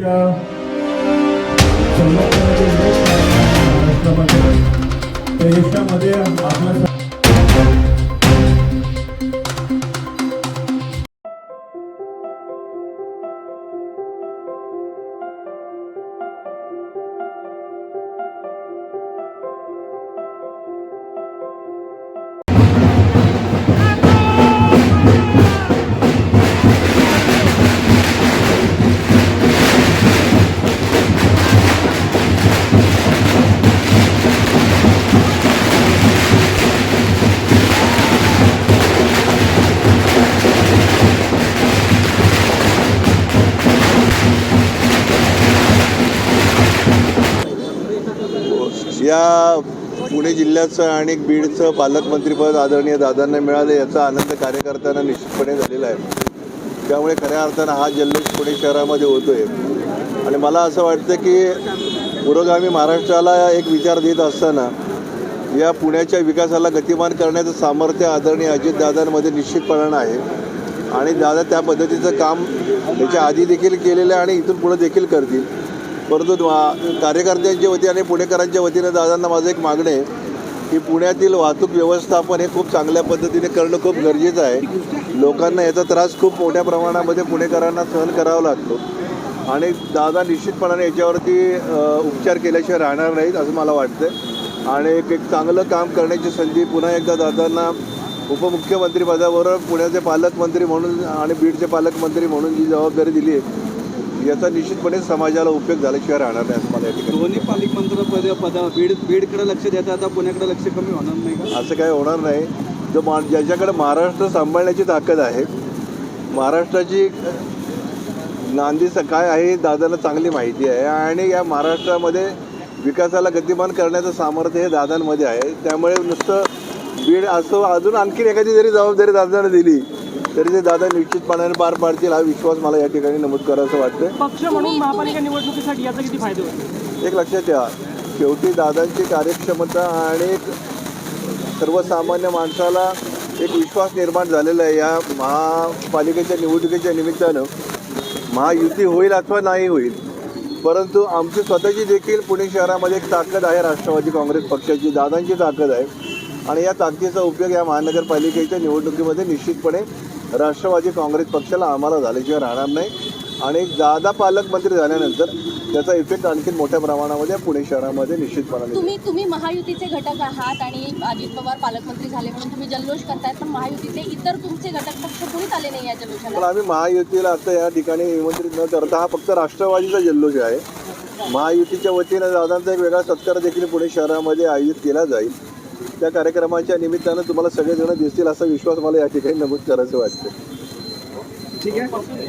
च्या संवर्धनाचे यश महाराष्ट्रामध्ये त्या यशामध्ये या पुणे जिल्ह्याचं आणि बीडचं पालकमंत्रीपद आदरणीय दादांना मिळालं याचा आनंद कार्यकर्त्यांना निश्चितपणे झालेला आहे. त्यामुळे खऱ्या अर्थानं हा जल्लोष पुणे शहरामध्ये होतो आहे आणि मला असं वाटतं की पुरोगामी महाराष्ट्राला एक विचार देत असताना या पुण्याच्या विकासाला गतिमान करण्याचं सामर्थ्य आदरणीय अजितदादांमध्ये निश्चितपणानं आहे. आणि दादा त्या पद्धतीचं काम त्याच्या आधी देखील केलेलं आहे आणि इथून पुढे देखील करतील. परंतु कार्यकर्त्यांच्या वतीने आणि पुणेकरांच्या वतीने दादांना माझं एक मागणं आहे की पुण्यातील वाहतूक व्यवस्थापन हे खूप चांगल्या पद्धतीने करणं खूप गरजेचं आहे. लोकांना याचा त्रास खूप मोठ्या प्रमाणामध्ये पुणेकरांना सहन करावा लागतो. आणि दादा निश्चितपणाने याच्यावरती उपचार केल्याशिवाय राहणार नाहीत असं मला वाटतं आणि एक एक चांगलं काम करण्याची संधी पुन्हा एकदा दादांना उपमुख्यमंत्रीपदाबरोबर पुण्याचे पालकमंत्री म्हणून आणि बीडचे पालकमंत्री म्हणून जी जबाबदारी दिली आहे याचा निश्चितपणे समाजाला उपयोग झाल्याशिवाय राहणार नाही असं मला या ठिकाणी दोन्ही पालकमंत्री पद पद बीड बीडकडे लक्ष देता आता पुण्याकडे लक्ष कमी होणार नाही का? असं काही होणार नाही. जो मा ज्याच्याकडे महाराष्ट्र सांभाळण्याची ताकद आहे महाराष्ट्राची नांदी काय आहे दादाला चांगली माहिती आहे आणि या महाराष्ट्रामध्ये विकासाला गतिमान करण्याचं सामर्थ्य हे दादांमध्ये आहे. त्यामुळे नुसतं बीड असो अजून आणखीन एखादी जरी जबाबदारी दादाने दिली तरी ते दादा निश्चितपणाने पार पाडतील हा विश्वास मला या ठिकाणी नमूद करायचं वाटतं पक्ष म्हणून महापालिका निवडणुकीसाठी याचा किती फायदा एक लक्षात ठेवा शेवटी दादांची कार्यक्षमता आणि एक सर्वसामान्य माणसाला एक विश्वास निर्माण झालेला आहे. या महापालिकेच्या निवडणुकीच्या निमित्तानं महायुती होईल अथवा नाही होईल परंतु आमची स्वतःची देखील पुणे शहरामध्ये एक ताकद आहे राष्ट्रवादी काँग्रेस पक्षाची दादांची ताकद आहे. आणि या ताकदीचा उपयोग या महानगरपालिकेच्या निवडणुकीमध्ये निश्चितपणे राष्ट्रवादी काँग्रेस पक्षाला आम्हाला झाल्याशिवाय राहणार नाही. आणि दादा पालकमंत्री झाल्यानंतर त्याचा इफेक्ट आणखी मोठ्या प्रमाणामध्ये पुणे शहरामध्ये निश्चितपणाने दिसेल. तुम्ही तुम्ही महायुतीचे घटक आहात आणि अजित पवार पालकमंत्री झाले म्हणून तुम्ही जल्लोष करतायत पण महायुतीचे इतर तुमचे घटक पक्ष कोणीच आले नाही या पण जल्लोषाला आम्ही महायुतीला आता या ठिकाणी निमंत्रित न करता हा फक्त राष्ट्रवादीचा जल्लोष आहे. महायुतीच्या वतीनं दादांचा एक वेगळा सत्कार देखील पुणे शहरामध्ये आयोजित केला जाईल. त्या कार्यक्रमाच्या निमित्तानं तुम्हाला सगळेजण दिसतील असा विश्वास मला या ठिकाणी नमूद करायचं वाटतं. ठीक आहे.